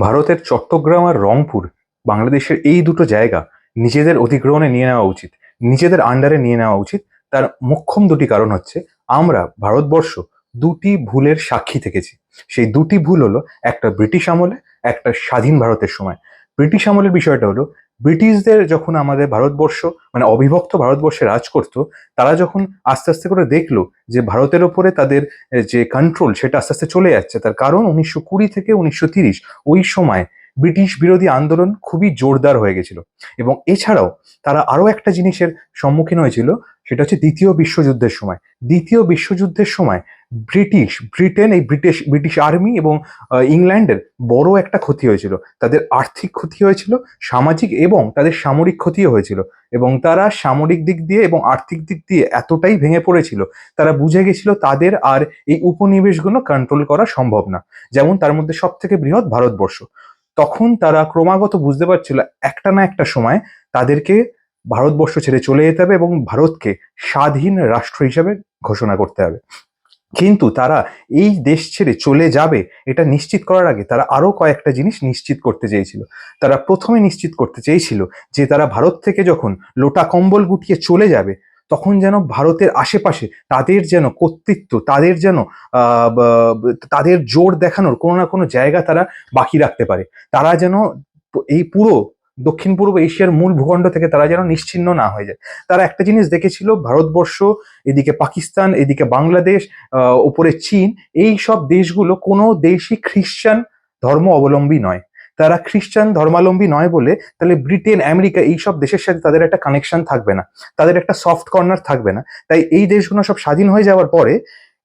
ভারতের চট্টগ্রাম আর রংপুর বাংলাদেশের এই দুটো জায়গা নিজেদের অধিগ্রহণে নিয়ে নেওয়া উচিত, নিজেদের আন্ডারে নিয়ে নেওয়া উচিত। তার মুখ্যম দুটি কারণ হচ্ছে, আমরা, ভারতবর্ষ, দুটি ভুলের সাক্ষী থেকেছি। সেই দুটি ভুল হলো একটা ব্রিটিশ আমলে, একটা স্বাধীন ভারতের সময়। ব্রিটিশ আমলের বিষয়টা হলো ব্রিটিশদের যখন আমাদের ভারতবর্ষ মানে অবিভক্ত ভারতবর্ষে রাজ করতো, তারা যখন আস্তে আস্তে করে দেখল যে ভারতের ওপরে তাদের যে কন্ট্রোল সেটা আস্তে আস্তে চলে যাচ্ছে, তার কারণ উনিশশো কুড়ি থেকে উনিশশো তিরিশ, ওই সময় ব্রিটিশ বিরোধী আন্দোলন খুবই জোরদার হয়ে গেছিল। এবং এছাড়াও তারা আরও একটা জিনিসের সম্মুখীন হয়েছিল, সেটা হচ্ছে দ্বিতীয় বিশ্বযুদ্ধের সময়। দ্বিতীয় বিশ্বযুদ্ধের সময় ব্রিটিশ, ব্রিটেন, এই ব্রিটিশ ব্রিটিশ আর্মি এবং ইংল্যান্ডের বড় একটা ক্ষতি হয়েছিল। তাদের আর্থিক ক্ষতি হয়েছিল, সামাজিক এবং তাদের সামরিক ক্ষতিও হয়েছিল। এবং তারা সামরিক দিক দিয়ে এবং আর্থিক দিক দিয়ে এতটাই ভেঙে পড়েছিল, তারা বুঝে গেছিল তাদের আর এই উপনিবেশগুলো কন্ট্রোল করা সম্ভব না। যেমন তার মধ্যে সব থেকে বৃহৎ ভারতবর্ষ। তখন তারা ক্রমাগত বুঝতে পারছিল একটা না একটা সময় তাদেরকে ভারতবর্ষ ছেড়ে চলে যেতে হবে এবং ভারতকে স্বাধীন রাষ্ট্র হিসেবে ঘোষণা করতে হবে। কিন্তু তারা এই দেশ ছেড়ে চলে যাবে, এটা নিশ্চিত করার আগে তারা আরও কয়েকটা জিনিস নিশ্চিত করতে চেয়েছিল। তারা প্রথমে নিশ্চিত করতে চেয়েছিল যে তারা ভারত থেকে যখন লোটা কম্বল গুটিয়ে চলে যাবে, তখন যেন ভারতের আশেপাশে তাদের যেন কর্তৃত্ব, তাদের যেন তাদের জোর দেখানোর কোনো না কোনো জায়গা তারা বাকি রাখতে পারে। তারা যেন এই পুরো দক্ষিণ পূর্ব এশিয়ার মূল ভূখণ্ড থেকে তারা যেন নিশ্চিহ্ন না হয়ে যায়। তারা একটা জিনিস দেখেছিল, ভারতবর্ষ, এদিকে পাকিস্তান, এদিকে বাংলাদেশ ওপরে চীন, এই সব দেশগুলো কোনো দেশই খ্রিস্টান ধর্ম অবলম্বী নয়। তারা খ্রিস্টান ধর্মাবলম্বী নয় বলে তাহলে ব্রিটেন, আমেরিকা এই সব দেশের সাথে তাদের একটা কানেকশন থাকবে না। তাদের একটা সফট কর্নার থাকবে না। তাই এই দেশগুলো সব স্বাধীন হয়ে যাওয়ার পরে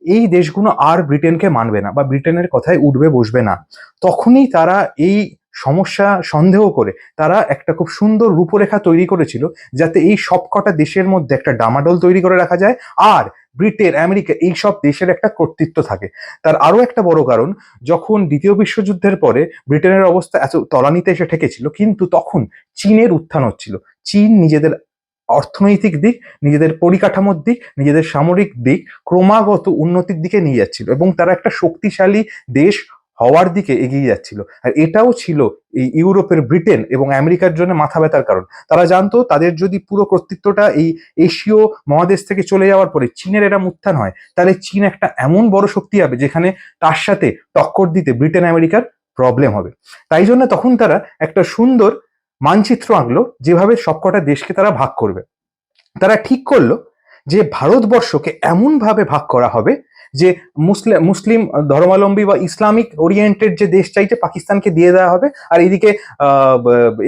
এই দেশগুলো আর ব্রিটেনকে মানবে না বা ব্রিটেনের কথায় উঠবে, বসবে না। তখনই তারা এই সমস্যা সন্দেহ করে তারা একটা খুব সুন্দর রূপরেখা তৈরি করেছিল যাতে এই সবকটা দেশের মধ্যে একটা ডামাডোল তৈরি করে রাখা যায় আর ব্রিটেন, আমেরিকা এই সব দেশের একটা কর্তৃত্ব থাকে। তার আরও একটা বড় কারণ, যখন দ্বিতীয় বিশ্বযুদ্ধের পরে ব্রিটেনের অবস্থা এত তলানিতে এসে ঠেকেছিল, কিন্তু তখন চীনের উত্থান হচ্ছিল। চীন নিজেদের অর্থনৈতিক দিক, নিজেদের পরিকাঠামোর দিক, নিজেদের সামরিক দিক ক্রমাগত উন্নতির দিকে নিয়ে যাচ্ছিল এবং তারা একটা শক্তিশালী দেশ হওয়ার দিকে এগিয়ে যাচ্ছিল। আর এটাও ছিল এই ইউরোপের ব্রিটেন এবং আমেরিকার জন্য মাথা ব্যথার কারণ। তারা জানতো, তাদের যদি পুরো কর্তৃত্বটা এই এশীয় মহাদেশ থেকে চলে যাওয়ার পরে চীনের এরম উত্থান হয়, তাহলে চীন একটা এমন বড় শক্তি হবে যেখানে তার সাথে টক্কর দিতে ব্রিটেন আমেরিকার প্রবলেম হবে। তাই জন্য তখন তারা একটা সুন্দর মানচিত্র আঁকলো, যেভাবে সবকটা দেশকে তারা ভাগ করবে। তারা ঠিক করল যে ভারতবর্ষকে এমন ভাবে ভাগ করা হবে যে মুসলিম মুসলিম ধর্মাবলম্বী বা ইসলামিক ওরিয়েন্টেড যে দেশ চাইছে পাকিস্তানকে দিয়ে দেওয়া হবে। আর এদিকে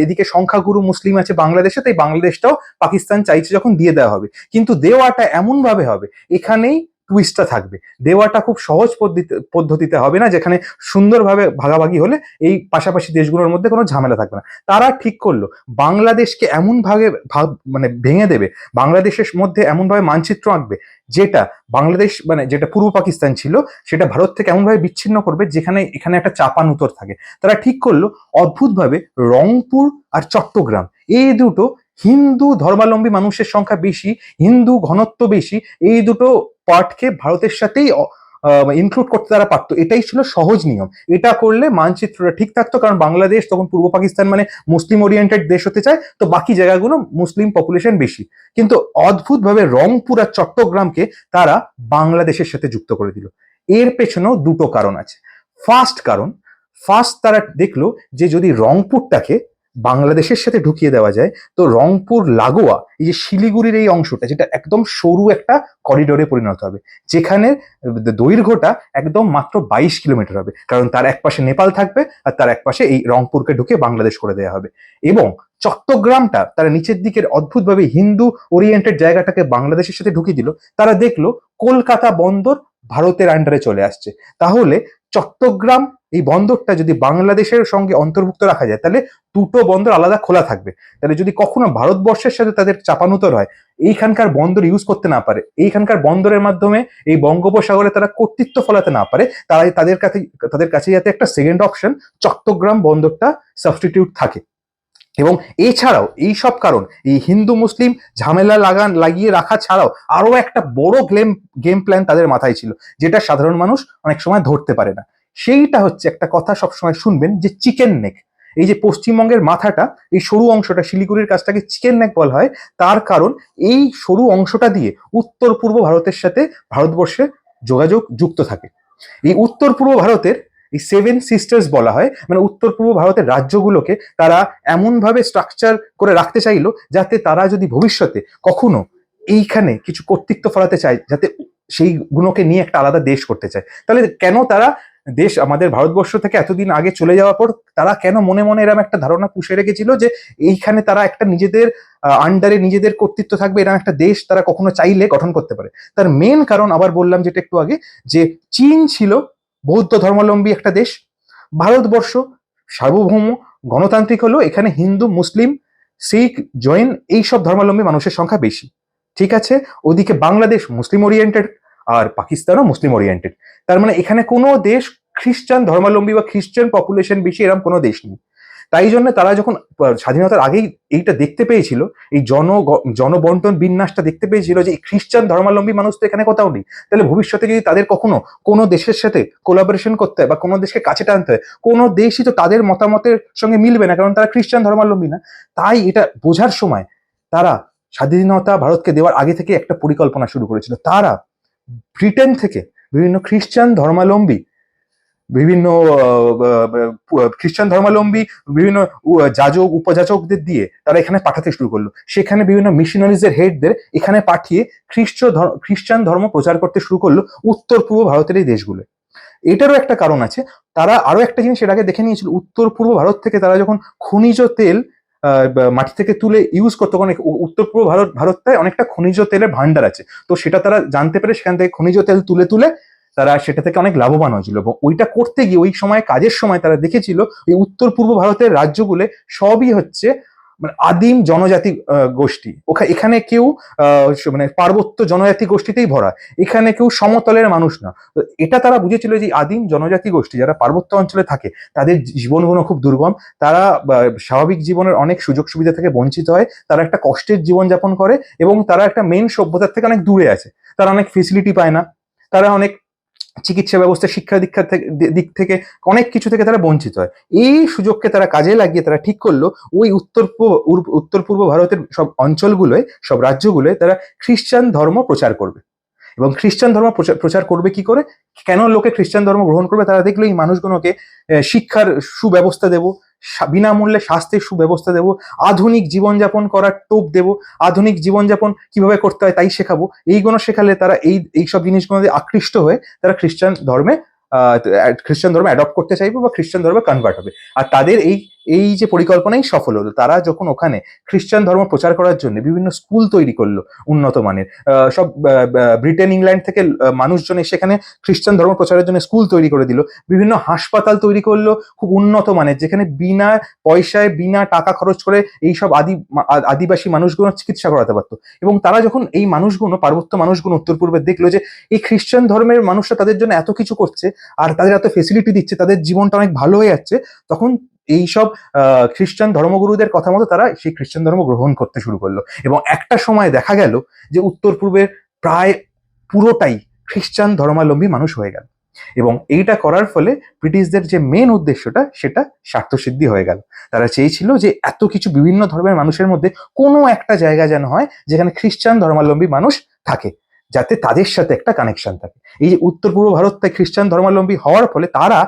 এদিকে সংখ্যাগুরু মুসলিম আছে বাংলাদেশে, তাই বাংলাদেশটাও পাকিস্তান চাইছে যখন দিয়ে দেওয়া হবে। কিন্তু দেওয়াটা এমনভাবে হবে, এখানেই টুইস্টটা থাকবে। দেওয়াটা খুব সহজ পদ্ধতি পদ্ধতিতে হবে না, যেখানে সুন্দরভাবে ভাগাভাগি হলে এই পাশাপাশি দেশগুলোর মধ্যে কোনো ঝামেলা থাকবে না। তারা ঠিক করল, বাংলাদেশকে এমন ভাবে ভাগ মানে ভেঙে দেবে, বাংলাদেশের মধ্যে এমনভাবে মানচিত্র আঁকবে, যেটা বাংলাদেশ মানে যেটা পূর্ব পাকিস্তান ছিল, সেটা ভারত থেকে এমনভাবে বিচ্ছিন্ন করবে, যেখানে এখানে একটা চাপান উত্তর থাকে। তারা ঠিক করল, অদ্ভুতভাবে রংপুর আর চট্টগ্রাম, এই দুটো হিন্দু ধর্মাবলম্বী মানুষের সংখ্যা বেশি, হিন্দু ঘনত্ব বেশি, এই দুটো পার্টকে ভারতের সাথেই ইনক্লুড করতে তারা পারতো। এটাই ছিল সহজ নিয়ম। এটা করলে মানচিত্রটা ঠিক থাকতো, কারণ বাংলাদেশ তখন পূর্ব পাকিস্তান মানে মুসলিম ওরিয়েন্টেড দেশ হতে চায়, তো বাকি জায়গাগুলো মুসলিম পপুলেশন বেশি। কিন্তু অদ্ভুতভাবে রংপুর আর চট্টগ্রামকে তারা বাংলাদেশের সাথে যুক্ত করে দিল। এর পেছনেও দুটো কারণ আছে। ফার্স্ট কারণ ফার্স্ট তারা দেখল যে যদি রংপুরটাকে বাংলাদেশের সাথে ঢুকিয়ে দেওয়া যায়, তো রংপুর লাগোয়া, এই যে শিলিগুড়ির এই অংশটা, যেটা একদম সরু একটা করিডোরে পরিণত হবে, যেখানে দৈর্ঘ্যটা একদম মাত্র বাইশ কিলোমিটার হবে, কারণ তার একপাশে নেপাল থাকবে, আর তার এক পাশে এই রংপুরকে ঢুকে বাংলাদেশ করে দেওয়া হবে, এবং চট্টগ্রামটা তারা নিচের দিকের অদ্ভুতভাবে হিন্দু ওরিয়েন্টেড জায়গাটাকে বাংলাদেশের সাথে ঢুকিয়ে দিল, তারা দেখল কলকাতা বন্দর ভারতের আন্ডারে চলে আসছে, তাহলে চট্টগ্রাম এই বন্দরটা যদি বাংলাদেশের সঙ্গে অন্তর্ভুক্ত রাখা যায়, তাহলে দুটো বন্দর আলাদা খোলা থাকবে। তাহলে যদি কখনো ভারতবর্ষের সাথে তাদের চাপানুতর হয়, এইখানকার বন্দর ইউজ করতে না পারে, এইখানকার বন্দরের মাধ্যমে এই বঙ্গোপসাগরে তারা কর্তৃত্ব ফলাতে না পারে তারাই তাদের কাছে তাদের কাছে যাতে একটা সেকেন্ড অপশন চট্টগ্রাম বন্দরটা সাবস্টিটিউট থাকে। এবং এছাড়াও এই সব কারণ, এই হিন্দু, মুসলিম ঝামেলা লাগান লাগিয়ে রাখা ছাড়াও আরও একটা বড় গেম গেম প্ল্যান তাদের মাথায় ছিল, যেটা সাধারণ মানুষ অনেক সময় ধরতে পারে না। সেইটা হচ্ছে একটা কথা সবসময় শুনবেন যে চিকেন নেক এই যে পশ্চিমবঙ্গের মাথাটা, এই সরু অংশটা, শিলিগুড়ির কাছটাকে চিকেন নেক বলা হয়, তার কারণ এই সরু অংশটা দিয়ে উত্তর পূর্ব ভারতের সাথে ভারতবর্ষে যোগাযোগ যুক্ত থাকে। এই উত্তর পূর্ব ভারতের এই সেভেন সিস্টার্স বলা হয় মানে উত্তর পূর্ব ভারতের রাজ্যগুলোকে তারা এমনভাবে স্ট্রাকচার করে রাখতে চাইলো যাতে তারা যদি ভবিষ্যতে কখনো এইখানে কিছু কর্তৃত্ব ফলাতে চায়, যাতে সেই গুণকে নিয়ে একটা আলাদা দেশ করতে চায়। তাহলে কেন তারা দেশ আমাদের ভারতবর্ষ থেকে এতদিন আগে চলে যাওয়ার পর তারা কেন মনে মনে এরকম একটা ধারণা পুষে রেখেছিল যে এইখানে তারা একটা নিজেদের আন্ডারে নিজেদের কর্তৃত্ব থাকবে এরকম একটা দেশ তারা কখনো চাইলে গঠন করতে পারে। তার মেন কারণ আবার বললাম যেটা একটু আগে, যে চীন ছিল বৌদ্ধ ধর্মাবলম্বী একটা দেশ, ভারতবর্ষ সার্বভৌম, গণতান্ত্রিক হলো এখানে হিন্দু, মুসলিম, শিখ, জৈন এইসব ধর্মাবলম্বী মানুষের সংখ্যা বেশি। ঠিক আছে? ওদিকে বাংলাদেশ মুসলিম ওরিয়েন্টেড আর পাকিস্তানও মুসলিম ওরিয়েন্টেড তার মানে এখানে কোনো দেশ খ্রিস্টান ধর্মাবলম্বী বা খ্রিস্টান পপুলেশন বেশি এরকম কোনো দেশ নেই। তাই জন্য তারা যখন স্বাধীনতার আগেই এইটা দেখতে পেয়েছিল, এই জন, জনবন্টন বিন্যাসটা দেখতে পেয়েছিল যে খ্রিস্টান ধর্মাবলম্বী মানুষ তো এখানে কোথাও নেই। তাহলে ভবিষ্যতে যদি তাদের কখনো কোনো দেশের সাথে কোলাবোরেশন করতে হয় বা কোনো দেশকে কাছে টানতে হয়, কোনো দেশই তো তাদের মতামতের সঙ্গে মিলবে না, কারণ তারা খ্রিস্টান ধর্মাবলম্বী না। তাই এটা বোঝার সময় তারা স্বাধীনতা ভারতকে দেওয়ার আগে থেকে একটা পরিকল্পনা শুরু করেছিল। তারা ব্রিটেন থেকে বিভিন্ন খ্রিস্টান ধর্মাবলম্বী বিভিন্ন খ্রিস্টান ধর্মাবলম্বী বিভিন্ন যাজক, উপযাজকদের দিয়ে তারা এখানে পাঠাতে শুরু করল। সেখানে বিভিন্ন মিশনারিজের হেডদের এখানে পাঠিয়ে খ্রিস্ট খ্রিস্টান ধর্ম প্রচার করতে শুরু করল উত্তর পূর্ব ভারতের এই দেশগুলো। এটারও একটা কারণ আছে, তারা আরও একটা জিনিস আগে দেখে নিয়েছিল উত্তর পূর্ব ভারত থেকে তারা যখন খনিজ তেল মাটি থেকে তুলে ইউজ করতো কারণ উত্তর পূর্ব ভারত, ভারতটায় অনেকটা খনিজ তেলের ভান্ডার আছে। তো সেটা তারা জানতে পেরে সেখান থেকে খনিজ তেল তুলে তুলে তারা সেটা থেকে অনেক লাভবান হয়েছিল এবং ওইটা করতে গিয়ে ওই সময়, কাজের সময় তারা দেখেছিল এই উত্তর পূর্ব ভারতের রাজ্যগুলো সবই হচ্ছে মানে আদিম জনজাতি গোষ্ঠী। ওখানে এখানে কেউ মানে পার্বত্য জনজাতি গোষ্ঠীতেই ভরা। এখানে কেউ সমতলের মানুষ না। তো এটা তারা বুঝেছিল যে আদিম জনজাতি গোষ্ঠী যারা পার্বত্য অঞ্চলে থাকে, তাদের জীবনগুলো খুব দুর্গম। তারা স্বাভাবিক জীবনের অনেক সুযোগ সুবিধা থেকে বঞ্চিত হয়। তারা একটা কষ্টের জীবনযাপন করে এবং তারা একটা মেন সভ্যতার থেকে অনেক দূরে আছে। তারা অনেক ফেসিলিটি পায় না। তারা অনেক চিকিৎসা ব্যবস্থা, শিক্ষা দীক্ষার দিক থেকে অনেক কিছু থেকে তারা বঞ্চিত হয়। এই সুযোগকে তারা কাজে লাগিয়ে তারা ঠিক করল, ওই উত্তর উত্তর পূর্ব ভারতের সব অঞ্চলগুলোয়, সব রাজ্যগুলোয় তারা খ্রিস্টান ধর্ম প্রচার করবে। এবং খ্রিস্টান ধর্ম প্রচার করবে কি করে? কেন লোকে খ্রিস্টান ধর্ম গ্রহণ করবে? তারা দেখল এই মানুষগুলোকে শিক্ষার সুব্যবস্থা দেব বিনামূল্যে স্বাস্থ্যের সুব্যবস্থা দেব, আধুনিক জীবনযাপন করার টোপ দেব, আধুনিক জীবনযাপন কীভাবে করতে হয় তাই শেখাবো, এইগুলো শেখালে তারা এই, এইসব জিনিসগুলো আকৃষ্ট হয়ে তারা খ্রিস্টান ধর্মে খ্রিস্টান ধর্মে অ্যাডপ্ট করতে চাইবে বা খ্রিস্টান ধর্মে কনভার্ট হবে। আর তাদের এই এই যে পরিকল্পনাই সফল হলো, তারা যখন ওখানে খ্রিস্টান ধর্ম প্রচার করার জন্য বিভিন্ন স্কুল তৈরি করল উন্নত মানের সব ব্রিটেন, ইংল্যান্ড থেকে মানুষজন সেখানে খ্রিস্টান ধর্ম প্রচারের জন্য স্কুল তৈরি করে দিল, বিভিন্ন হাসপাতাল তৈরি করল, খুব উন্নত মানের, যেখানে বিনা পয়সায়, বিনা টাকা খরচ করে এইসব আদি আদিবাসী মানুষগুলো চিকিৎসা করাতে পারতো। এবং তারা যখন এই মানুষগুলো, পার্বত্য মানুষগুলো উত্তর পূর্বে দেখল যে এই খ্রিস্টান ধর্মের মানুষরা তাদের জন্য এত কিছু করছে, আর তাদের এত ফেসিলিটি দিচ্ছে, তাদের জীবনটা অনেক ভালো হয়ে যাচ্ছে, তখন এইসব খ্রিস্টান ধর্মগুরুদের কথা মতো তারা সেই খ্রিস্টান ধর্ম গ্রহণ করতে শুরু করল। এবং একটা সময় দেখা গেল যে উত্তর পূর্বের প্রায় পুরোটাই খ্রিস্টান ধর্মাবলম্বী মানুষ হয়ে গেল। এবং এইটা করার ফলে ব্রিটিশদের যে মেন উদ্দেশ্যটা, সেটা স্বার্থসিদ্ধি হয়ে গেল। তারা চেয়েছিল যে এত কিছু বিভিন্ন ধর্মের মানুষের মধ্যে কোনো একটা জায়গা যেন হয় যেখানে খ্রিস্টান ধর্মাবলম্বী মানুষ থাকে, যাতে তাদের সাথে একটা কানেকশন থাকে। এই যে উত্তর পূর্ব ভারতটায় খ্রিস্টান ধর্মাবলম্বী হওয়ার ফলে তারা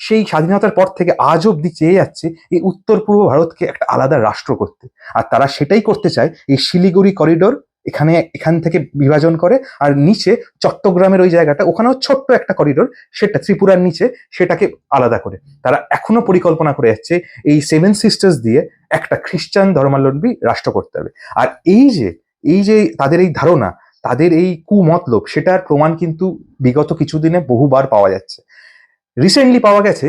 সেই স্বাধীনতার পর থেকে আজ অব্দি চেয়ে যাচ্ছে এই উত্তর পূর্ব ভারতকে একটা আলাদা রাষ্ট্র করতে। আর তারা সেটাই করতে চায় এই শিলিগুড়ি করিডোর, এখানে, এখান থেকে বিভাজন করে, আর নিচে চট্টগ্রামের ওই জায়গাটা, ওখানেও ছোট্ট একটা করিডোর, সেটা ত্রিপুরার নিচে, সেটাকে আলাদা করে। তারা এখনও পরিকল্পনা করে যাচ্ছে এই সেভেন সিস্টার্স দিয়ে একটা খ্রিস্টান ধর্মাবলম্বী রাষ্ট্র করতে হবে। আর এই যে এই যে তাদের এই ধারণা, তাদের এই কুমতলব সেটার প্রমাণ কিন্তু বিগত কিছুদিনে বহুবার পাওয়া যাচ্ছে। রিসেন্টলি পাওয়া গেছে।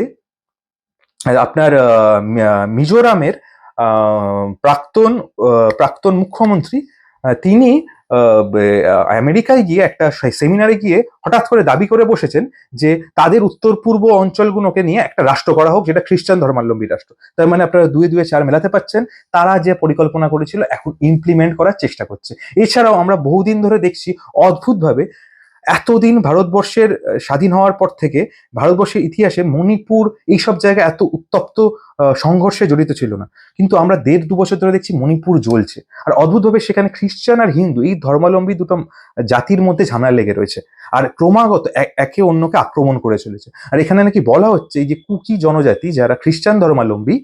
আপনার মিজোরামের প্রাক্তন প্রাক্তন মুখ্যমন্ত্রী তিনি আমেরিকায় গিয়ে একটা সেমিনারে গিয়ে হঠাৎ করে দাবি করে বসেছেন যে তাদের উত্তর পূর্ব অঞ্চলগুলোকে নিয়ে একটা রাষ্ট্র করা হোক, যেটা খ্রিস্টান ধর্মাবলম্বী রাষ্ট্র। তার মানে আপনারা দুয়ে দুয়ে চার মেলাতে পাচ্ছেন। তারা যে পরিকল্পনা করেছিল, এখন ইমপ্লিমেন্ট করার চেষ্টা করছে। এছাড়াও আমরা বহুদিন ধরে দেখছি অদ্ভুতভাবে এতদিন ভারতবর্ষের স্বাধীন হওয়ার পর থেকে ভারতবর্ষের ইতিহাসে মণিপুর এইসব জায়গায় এত উত্তপ্ত সংঘর্ষে জড়িত ছিল না। কিন্তু আমরা দেড় দু বছর ধরে দেখছি মণিপুর জ্বলছে। আর অদ্ভুতভাবে সেখানে খ্রিস্টান আর হিন্দু এই ধর্মাবলম্বী দুটো জাতির মধ্যে ঝামেলা লেগে রয়েছে। আর ক্রমাগত একে অন্যকে আক্রমণ করে চলেছে। আর এখানে নাকি বলা হচ্ছে এই যে কুকি জনজাতি যারা খ্রিস্টান ধর্মাবলম্বী,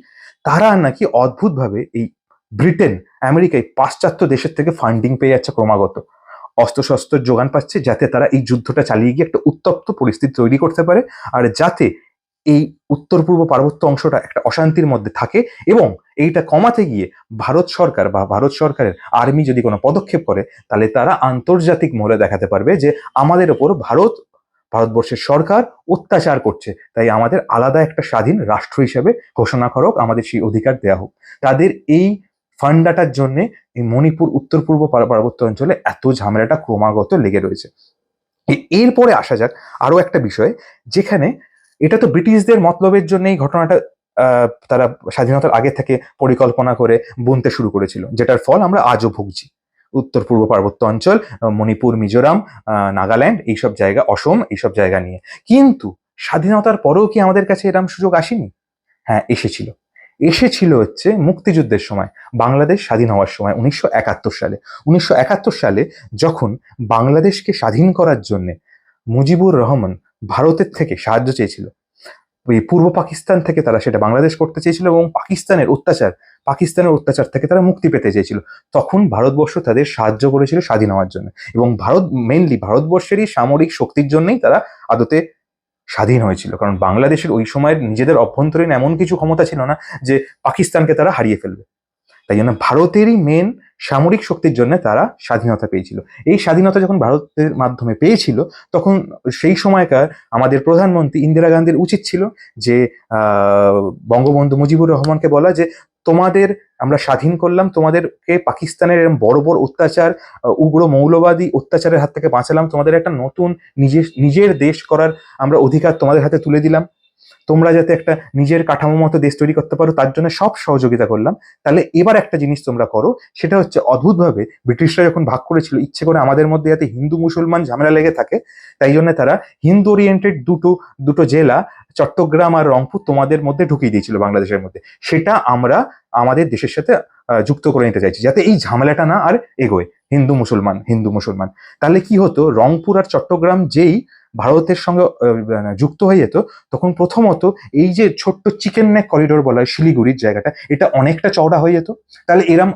তারা নাকি অদ্ভুতভাবে এই ব্রিটেন, আমেরিকায় পাশ্চাত্য দেশের থেকে ফান্ডিং পেয়ে যাচ্ছে ক্রমাগত। অস্ত্রশস্ত্রের যোগান পাচ্ছে যাতে তারা এই যুদ্ধটা চালিয়ে গিয়ে একটা উত্তপ্ত পরিস্থিতি তৈরি করতে পারে আর যাতে এই উত্তর পূর্ব পার্বত্য অংশটা একটা অশান্তির মধ্যে থাকে এবং এইটা কমাতে গিয়ে ভারত সরকার বা ভারত সরকারের আর্মি যদি কোনো পদক্ষেপ করে, তাহলে তারা আন্তর্জাতিক মহলে দেখাতে পারবে যে আমাদের ওপর ভারত, ভারতবর্ষের সরকার অত্যাচার করছে। তাই আমাদের আলাদা একটা স্বাধীন রাষ্ট্র হিসেবে ঘোষণা করক, আমাদের সেই অধিকার দেওয়া হোক। তাদের এই ফান্ডাটার জন্য এই মণিপুর, উত্তর পূর্ব পার- পার্বত্য অঞ্চলে এত ঝামেলাটা ক্রমাগত লেগে রয়েছে। এরপরে আসা যাক আরও একটা বিষয়, যেখানে এটা তো ব্রিটিশদের মতলবের জন্য এই ঘটনাটা তারা স্বাধীনতার আগে থেকে পরিকল্পনা করে বুনতে শুরু করেছিল, যেটার ফল আমরা আজও ভুগছি। উত্তর পূর্ব পার্বত্য অঞ্চল মণিপুর, মিজোরাম নাগাল্যান্ড, এইসব জায়গা, অসম, এইসব জায়গা নিয়ে। কিন্তু স্বাধীনতার পরেও কি আমাদের কাছে এরম সুযোগ আসেনি? হ্যাঁ এসেছিল। এসেছিল হচ্ছে মুক্তিযুদ্ধের সময়, বাংলাদেশ স্বাধীন হওয়ার সময়, উনিশশো একাত্তর সালে। উনিশশো একাত্তর সালে যখন বাংলাদেশকে স্বাধীন করার জন্য মুজিবুর রহমান ভারতের থেকে সাহায্য চেয়েছিল, ওই পূর্ব পাকিস্তান থেকে তারা সেটা বাংলাদেশ করতে চেয়েছিল এবং পাকিস্তানের অত্যাচার পাকিস্তানের অত্যাচার থেকে তারা মুক্তি পেতে চেয়েছিল। তখন ভারতবর্ষ তাদের সাহায্য করেছিল স্বাধীন হওয়ার জন্য এবং ভারত মেনলি ভারতবর্ষেরই সামরিক শক্তির জন্যই তারা আদতে স্বাধীন হয়েছিল। কারণ বাংলাদেশের ওই সময়ের নিজেদের অভ্যন্তরীণ এমন কিছু ক্ষমতা ছিল না যে পাকিস্তানকে তারা হারিয়ে ফেলবে। তাই জন্য ভারতেরই মেন সামরিক শক্তির জন্য তারা স্বাধীনতা পেয়েছিল। এই স্বাধীনতা যখন ভারতের মাধ্যমে পেয়েছিল, তখন সেই সময়কার আমাদের প্রধানমন্ত্রী ইন্দিরা গান্ধীর উচিত ছিল যে বঙ্গবন্ধু মুজিবুর রহমানকে বলা যে তোমাদের, আমরা স্বাধীন করলাম, তোমাদেরকে পাকিস্তানের এরম বড় বড় অত্যাচার উগ্র মৌলবাদী অত্যাচারের হাত থেকে বাঁচালাম, তোমাদের একটা নতুন নিজের নিজের দেশ করার আমরা অধিকার তোমাদের হাতে তুলে দিলাম। তোমরা যাতে একটা নিজের কাঠামো মতো দেশ তৈরি করতে পারো, তার জন্য সব সহযোগিতা করলাম। তাহলে এবার একটা জিনিস তোমরা করো, সেটা হচ্ছে অদ্ভুতভাবে ব্রিটিশরা যখন ভাগ করেছিল, ইচ্ছে করে আমাদের মধ্যে যাতে হিন্দু মুসলমান ঝামেলা লেগে থাকে, তাই জন্য তারা হিন্দু ওরিয়েন্টেড দুটো দুটো জেলা চট্টগ্রাম আর রংপুর তোমাদের মধ্যে ঢুকিয়ে দিয়েছিল বাংলাদেশের মধ্যে। সেটা আমরা আমাদের দেশের সাথে যুক্ত করে নিতে চাইছি, যাতে এই ঝামেলাটা না আর এগোয়। হিন্দু মুসলমান হিন্দু মুসলমান। তাহলে কি হতো? রংপুর আর চট্টগ্রাম যেই ভারতের সঙ্গে মানে যুক্ত হয়ে যেত, তখন প্রথমত এই যে ছোট্ট চিকেন নেক করিডোর বলা হয়, শিলিগুড়ির জায়গাটা, এটা অনেকটা চওড়া হয়ে যেত। তাহলে এরম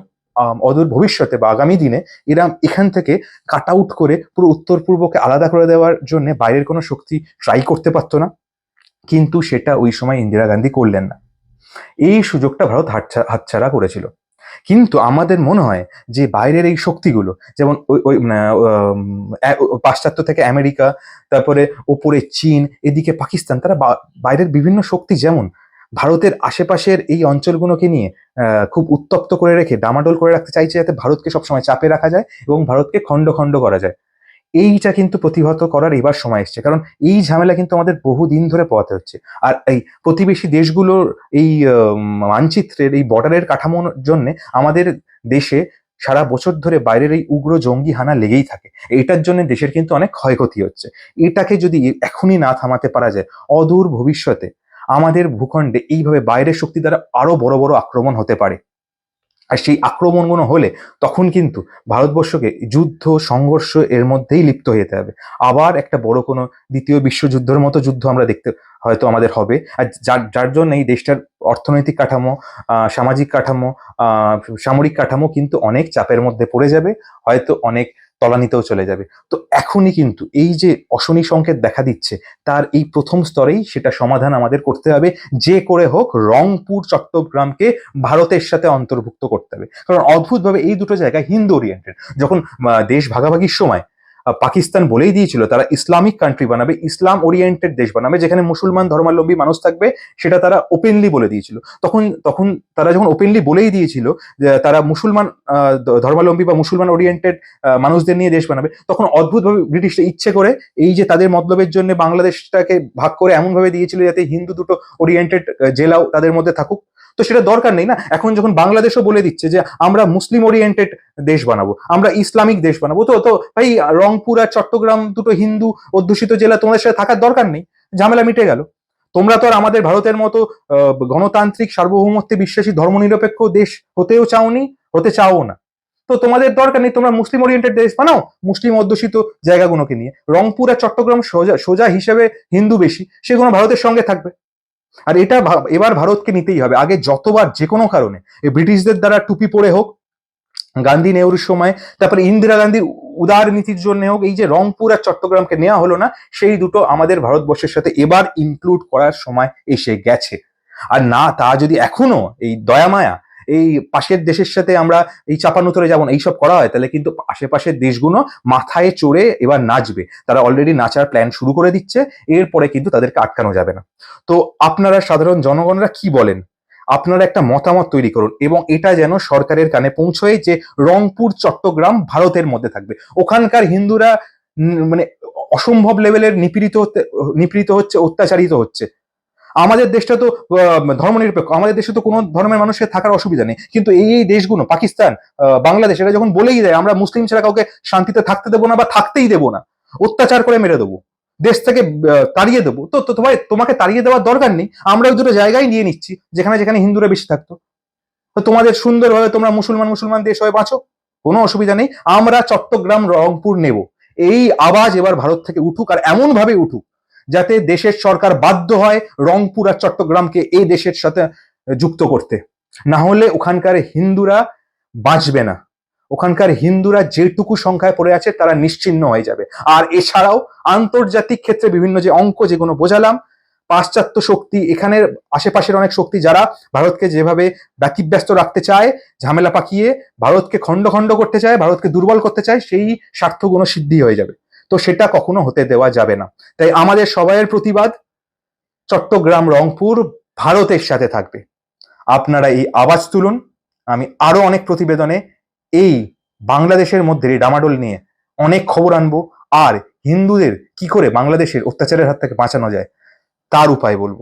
অদূর ভবিষ্যতে বা আগামী দিনে এরম এখান থেকে কাট আউট করে পুরো উত্তর পূর্বকে আলাদা করে দেওয়ার জন্য বাইরের কোনো শক্তি ট্রাই করতে পারতো না। কিন্তু সেটা ওই সময় ইন্দিরা গান্ধী করলেন না। এই সুযোগটা ভারত হাতছা- হাতছাড়া করেছিল। কিন্তু আমাদের মনে হয় যে বাইরের এই শক্তিগুলো, যেমন ওই পাশ্চাত্য থেকে আমেরিকা, তারপরে ওপরে চীন, এদিকে পাকিস্তান, তারা বাইরের বিভিন্ন শক্তি যেমন ভারতের আশেপাশের এই অঞ্চলগুলোকে নিয়ে খুব উত্তপ্ত করে রেখে ডামাডোল করে রাখতে চাইছে যাতে ভারতকে সবসময় চাপে রাখা যায় এবং ভারতকে খণ্ড খণ্ড করা যায়। এইটা কিন্তু প্রতিহত করার এবার সময় এসছে। কারণ এই ঝামেলা কিন্তু আমাদের বহু দিন ধরে পোয়াতে হচ্ছে। আর এই প্রতিবেশী দেশগুলোর এই মানচিত্রের এই বর্ডারের কাঠামোর জন্য আমাদের দেশে সারা বছর ধরে বাইরের এই উগ্র জঙ্গি হানা লেগেই থাকে। এটার জন্য দেশের কিন্তু অনেক ক্ষয়ক্ষতি হচ্ছে। এটাকে যদি এখনই না থামাতে পারা যায়, অদূর ভবিষ্যতে আমাদের ভূখণ্ডে এইভাবে বাইরের শক্তি দ্বারা আরও বড় বড় আক্রমণ হতে পারে। আর সেই আক্রমণগুলো হলে তখন কিন্তু ভারতবর্ষকে যুদ্ধ, সংঘর্ষ এর মধ্যেই লিপ্ত হয়ে যেতে হবে। আবার একটা বড় কোনো দ্বিতীয় বিশ্বযুদ্ধের মতো যুদ্ধ আমরা দেখতে হয়তো আমাদের হবে। আর যার যার জন্য এই দেশটার অর্থনৈতিক কাঠামো সামাজিক কাঠামো সামরিক কাঠামো কিন্তু অনেক চাপের মধ্যে পড়ে যাবে। হয়তো অনেক তলানিতেও চলে যাবে। তো এখনই কিন্তু এই যে অশনি সংকেত দেখা দিচ্ছে, তার এই প্রথম স্তরেই সেটা সমাধান আমাদের করতে হবে। যে করে হোক রংপুর চট্টগ্রামকে ভারতের সাথে অন্তর্ভুক্ত করতে হবে। কারণ অদ্ভুতভাবে এই দুটো জায়গা হিন্দু ওরিয়েন্টেড যখন দেশ ভাগাভাগির সময় পাকিস্তান বলেই দিয়েছিল, তারা ইসলামিক কান্ট্রি বানাবে, ইসলাম ওরিয়েন্টেড দেশ বানাবে, যেখানে মুসলমান ধর্মাবলম্বী মানুষ থাকবে, সেটা তারা ওপেনলি বলে দিয়েছিল। তখন তখন তারা যখন ওপেনলি বলেই দিয়েছিল তারা মুসলমান ধর্মাবলম্বী বা মুসলমান ওরিয়েন্টেড মানুষদের নিয়ে দেশ বানাবে, তখন অদ্ভুতভাবে ব্রিটিশরা ইচ্ছে করে এই যে তাদের মতলবের জন্য বাংলাদেশটাকে ভাগ করে এমন ভাবে দিয়েছিল যাতে হিন্দু দুটো ওরিয়েন্টেড জেলাও তাদের মধ্যে থাকুক। তো সেটা দরকার নেই না? এখন যখন বাংলাদেশও বলে দিচ্ছে যে আমরা মুসলিম ওরিয়েন্টেড দেশ বানাবো, আমরা ইসলামিক দেশ বানাবো, তো তো ভাই রংপুর আর চট্টগ্রাম দুটো হিন্দু অধ্যুষিত জেলা তোমাদের সাথে থাকার দরকার নেই? ঝামেলা মিটে গেল। তোমরা তো আর আমাদের ভারতের মতো গণতান্ত্রিক, সার্বভৌমত্বে বিশ্বাসী, ধর্মনিরপেক্ষ দেশ হতেও চাওনি, হতে চাও না। তো তোমাদের দরকার নেই তোমরা মুসলিম ওরিয়েন্টেড দেশ বানাও, মুসলিম অধ্যুষিত জায়গাগুলোকে নিয়ে। রংপুর আর চট্টগ্রাম সোজা সোজা হিসেবে হিন্দু বেশি, সেগুলো ভারতের সঙ্গে থাকবে। আর এটা এবার ভারতকে নিতেই হবে। আগে যতবার যে কোনো কারণে ব্রিটিশদের দ্বারা টুপি পরে হোক, গান্ধী নেহরুর সময়, তারপরে ইন্দিরা গান্ধীর উদার নীতির জন্য হোক, এই যে রংপুর আর চট্টগ্রামকে নেওয়া হলো না, সেই দুটো আমাদের ভারতবর্ষের সাথে এবার ইনক্লুড করার সময় এসে গেছে। আর না, তা যদি এখনও এই দয়ামায়া এই পাশের দেশের সাথে আমরা এই চাপানুতরে যেমন এইসব করা হয়, তাহলে কিন্তু আশেপাশের দেশগুলো মাথায় চড়ে এবার নাচবে। তারা অলরেডি নাচার প্ল্যান শুরু করে দিচ্ছে, এরপরে কিন্তু তাদেরকে আটকানো যাবে না। তো আপনারা সাধারণ জনগণরা কি বলেন? আপনারা একটা মতামত তৈরি করুন এবং এটা যেন সরকারের কানে পৌঁছয় যে রংপুর, চট্টগ্রাম ভারতের মধ্যে থাকবে। ওখানকার হিন্দুরা মানে অসম্ভব লেভেলের নিপীড়িত নিপীড়িত হচ্ছে, অত্যাচারিত হচ্ছে। আমাদের দেশটা তো ধর্মনিরপেক্ষ। আমাদের দেশে তো কোনো ধর্মের মানুষের থাকার অসুবিধা নেই। কিন্তু এই এই দেশগুলো, পাকিস্তান বাংলাদেশ, এরা যখন বলেই দেয় আমরা মুসলিম ছাড়া কাউকে শান্তিতে থাকতে দেবো না বা থাকতেই দেবো না। অত্যাচার করে মেরে দেবো। দেশ থেকে তাড়িয়ে দেবো। তো তো তোমায় তোমাকে তাড়িয়ে দেওয়ার দরকার নেই। আমরা দুটো জায়গায় নিয়ে নিচ্ছি, যেখানে যেখানে হিন্দুরা বেশি থাকতো। তো তোমাদের সুন্দরভাবে তোমরা মুসলমান মুসলমান দেশ হয়ে বাঁচো। কোনো অসুবিধা নেই। আমরা চট্টগ্রাম, রংপুর নেব। এই আওয়াজ এবার ভারত থেকে উঠুক আর এমন ভাবে উঠুক যাতে দেশের সরকার বাধ্য হয় রংপুর আর চট্টগ্রামকে এই দেশের সাথে যুক্ত করতে। না হলে ওখানকার হিন্দুরা বাঁচবে না। ওখানকার হিন্দুরা যেটুকু সংখ্যায় পড়ে আছে তারা নিশ্চিহ্ন হয়ে যাবে। আর এছাড়াও আন্তর্জাতিক ক্ষেত্রে বিভিন্ন যে অঙ্ক যেগুলো বোঝালাম, পাশ্চাত্য শক্তি, এখানের আশেপাশের অনেক শক্তি যারা ভারতকে যেভাবে ব্যতিব্যস্ত রাখতে চায়, ঝামেলা পাকিয়ে ভারতকে খণ্ড খণ্ড করতে চায়, ভারতকে দুর্বল করতে চায়, সেই স্বার্থগুলো সিদ্ধি হয়ে যাবে। তো সেটা কখনো হতে দেওয়া যাবে না। তাই আমাদের সবাইয়ের প্রতিবাদ চট্টগ্রাম, রংপুর ভারতের সাথে থাকবে। আপনারা এই আওয়াজ তুলুন। আমি আরও অনেক প্রতিবেদনে এই বাংলাদেশের মধ্যে এই ডামাডোল নিয়ে অনেক খবর আনব। আর হিন্দুদের কি করে বাংলাদেশের অত্যাচারের হাত থেকে বাঁচানো যায়, তার উপায় বলব।